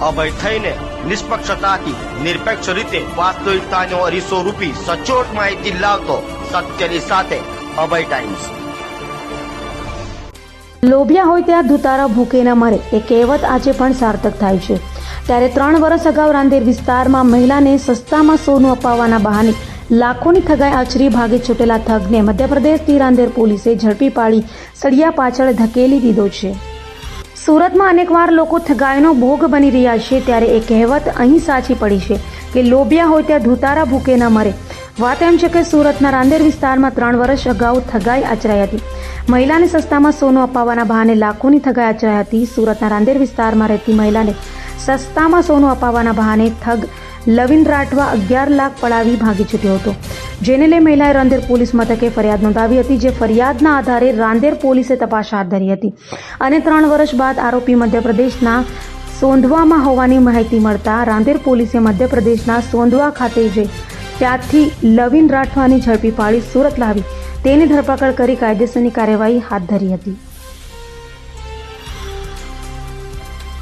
અભય થઈને નિષ્પક્ષતાથી, નિરપેક્ષ રીતે વાસ્તવિકતાનો અરીસો રૂપી સચોટ માહિતી લાવતો સત્યની સાથે અભય ટાઈમ્સ. લોભિયા હોય ત્યાં ધુતારા ભૂકે ન મરે. એ કહેવત આજે પણ સાર્થક થાય છે. ત્યારે ત્રણ વર્ષ અગાઉ રાંદેર વિસ્તારમાં મહિલાને સસ્તામાં સોનું અપાવવાના બહાને લાખોની થગાઈ આચરી ભાગે છૂટેલા થગને મધ્યપ્રદેશથી રાંદેર પોલીસે ઝડપી પાડી સળિયા પાછળ ધકેલી દીધો છે. સુરતમાં અનેકવાર લોકો થગાઈનો ભોગ બની રહ્યા છે ત્યારે એ કહેવત અહીં સાચી પડી છે કે લોભિયા હોય ત્યાં ધુતારા ભૂકે ન મરે. વાત એમ છે કે સુરતના રાંદેર વિસ્તારમાં ત્રણ વર્ષ અગાઉ થગાઈ આચરાઈ હતી. મહિલાને સસ્તામાં સોનું અપાવવાના બહાને લાખોની થગાઈ આચરાઈ હતી. સુરતના રાંદેર વિસ્તારમાં રહેતી મહિલાને સસ્તામાં સોનું અપાવવાના બહાને થગ લવિન રાઠવા અગિયાર લાખ પડાવી ભાગી છૂટ્યો હતો. જેને લઈ મહિલાએ રાંદેર પોલીસ મથકે ફરિયાદ નોંધાવી હતી, જે ફરિયાદના આધારે રાંદેર પોલીસે તપાસ હાથ ધરી હતી. અને ત્રણ વર્ષ બાદ આરોપી મધ્યપ્રદેશના સોંધવામાં હોવાની માહિતી મળતા રાંદેર પોલીસે મધ્યપ્રદેશના સોંધવા ખાતે જઈ ત્યાંથી લવિન રાઠવાની ઝડપી પાડી સુરત લાવી, તેની ધરપકડ કરી કાયદેસરની કાર્યવાહી હાથ ધરી હતી.